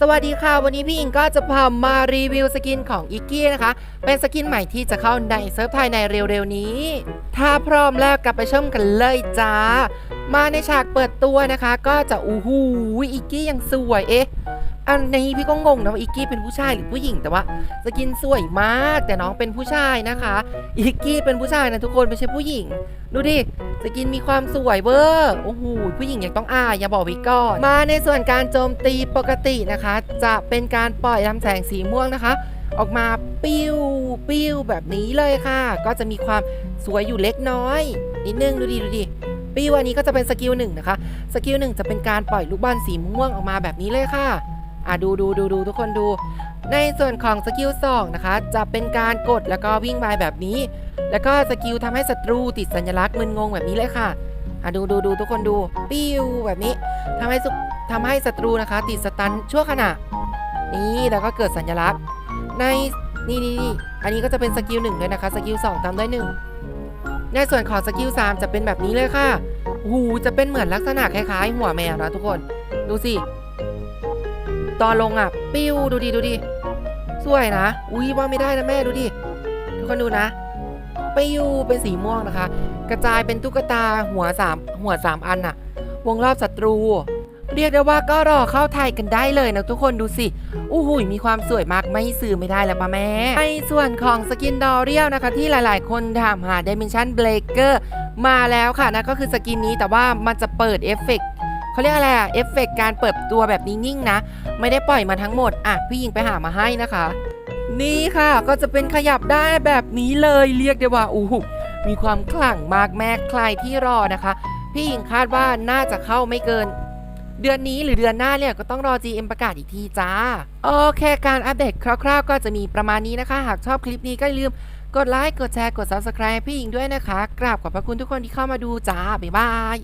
สวัสดีค่ะ วันนี้พี่อิงก็จะพามารีวิวสกินของอิกกี้นะคะ เป็นสกินใหม่ที่จะเข้าในเซิร์ฟไทยในเร็วๆนี้ ถ้าพร้อมแล้วกลับไปชมกันเลยจ้า มาในฉากเปิดตัวนะคะ ก็จะอู้หูอิกกี้ยังสวยเอ๊ะ อันนี้พี่ก็งงนะว่าอิกกี้เป็นผู้ชายหรือผู้หญิงแต่ว่าสกินสวยมากแต่น้องเป็นผู้ชายนะคะ อิกกี้เป็นผู้ชายนะทุกคนไม่ใช่ผู้หญิง ดูดิสกินมีความสวยเวอร์โอ้โหผู้หญิงยังต้องอายอย่าบอกว้ก่อนมาในส่วนการโจมตีปกตินะคะ จะเป็นการปล่อยลำแสงสีม่วงนะคะ ออกมาปิ้วปิ้วแบบนี้เลยค่ะ ก็จะมีความสวยอยู่เล็กน้อยนิดนึงดูดิดูดิปิ้วอันนี้ก็จะเป็นสกิลหนึ่งนะคะสกิลหนึ่งจะเป็นการปล่อยลูกบอลสีม่วงออกมาแบบนี้เลยค่ะ อะดูดูดูดูทุกคนดู ในส่วนของสกิล2นะคะ จะเป็นการกดแล้วก็วิ่งไปแบบนี้ แล้วก็สกิลทำให้ศัตรูติดสัญลักษณ์มึนงงแบบนี้เลยค่ะอะดูดูดูทุกคนดูปิ้วแบบนี้ทำให้สุทำให้ศัตรูนะคะ ติดสตันชั่วขณะ นี่แล้วก็เกิดสัญลักษณ์ ในนี่นี่นี่อันนี้ก็จะเป็นสกิลหนึ่งด้วยนะคะสกิล2ตามด้วยหนึ่งในส่วนของสกิล3จะเป็นแบบนี้เลยค่ะหูจะเป็นเหมือนลักษณะคล้ายๆ หัวแมวนะทุกคน ดูสิ ตอนลงอะ ปิ้วดูดิดูดิสวยนะ อุ้ยว่าไม่ได้นะแม่ดูดิทุกคนดูนะปิ้วเป็นสีม่วงนะคะ กระจายเป็นตุ๊กตาหัวสามหัวสามอันอะวงรอบศัตรู เรียกได้ว่าก็รอเข้าไทยกันได้เลยนะทุกคนดูสิอู้หูยมีความสวยมากไม่ซื้อไม่ได้แล้วปะแม่ในส่วนของสกินดอเรียลนะคะ ที่หลายๆ คนถามหา Dimension Breaker มาแล้วค่ะนะก็คือสกินนี้แต่ว่ามันจะเปิดเอฟเฟกต์ เขาเรียกอะไรอะเอฟเฟกต์การเปิดตัวแบบนิ่งๆนะ ไม่ได้ปล่อยมาทั้งหมด อะ พี่ยิงไปหามาให้นะคะ นี่ค่ะก็จะเป็นขยับได้แบบนี้เลยเรียกได้ว่าอู้หูมีความขลังมากแม่ใครที่รอนะคะ พี่ยิงคาดว่าน่าจะเข้าไม่เกิน เดือนนี้หรือเดือนหน้าเนี่ยก็ต้องรอ GM ประกาศอีกทีจ้า โอเค การอัปเดตคร่าวๆ ก็จะมีประมาณนี้นะคะ หากชอบคลิปนี้ก็อย่าลืมกดไลค์ กดแชร์ กด Subscribe พี่ยิงด้วยนะคะ กราบขอบพระคุณทุกคนที่เข้ามาดูจ้า บ๊ายบาย